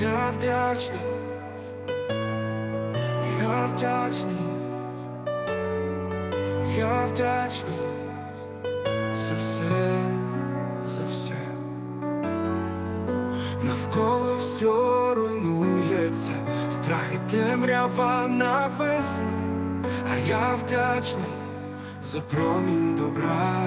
Я вдячний, я вдячний, я вдячний. За все, за все. Навколо все руйнується, страх і темрява навесни, а я вдячний за промінь добра.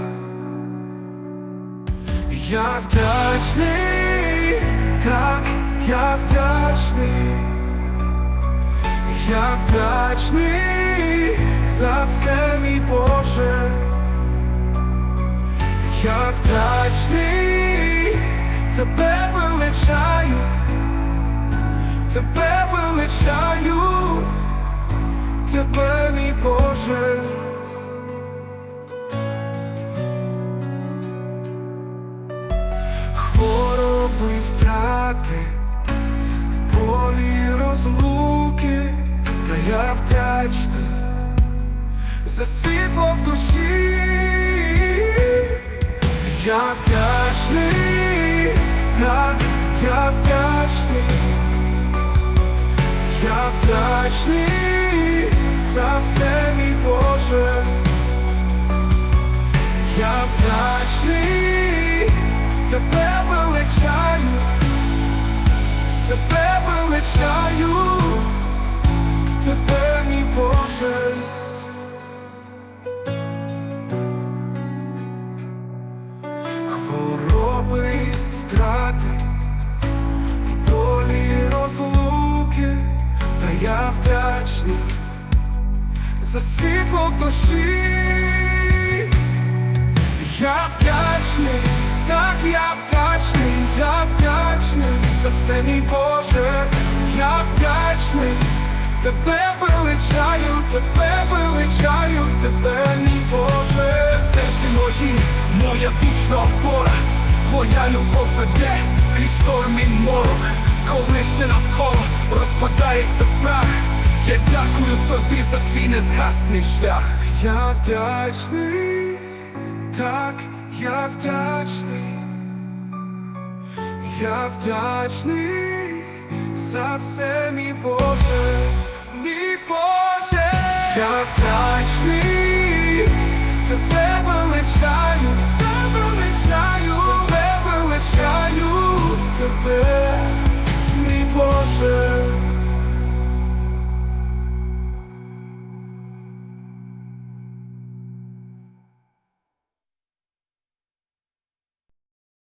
Я вдячний, так, я вдячний, я вдячний за все, мій Боже. Я вдячний, тебе величаю, тебе величаю, тебе, мій Боже. Хвороби втрати, я вдячний за світло в душі. Я вдячний, так, я вдячний, я вдячний за все, мій Боже. Я вдячний, тебе величаю, вдячний за світло в душі. Я вдячний, так я вдячний, я вдячний за все, мій Боже, я вдячний, тебе величаю, тебе величаю, тебе, мій Боже, в серці моїм, моя вічна опора, твоя любов Я дякую тобі за твій незгасний шлях. Я вдячний, так я вдячний, я вдячний за все, мій Боже, мій Боже, я вдячний, тебе величаю, тебе величаю, тебе величаю, тебе, мій Боже.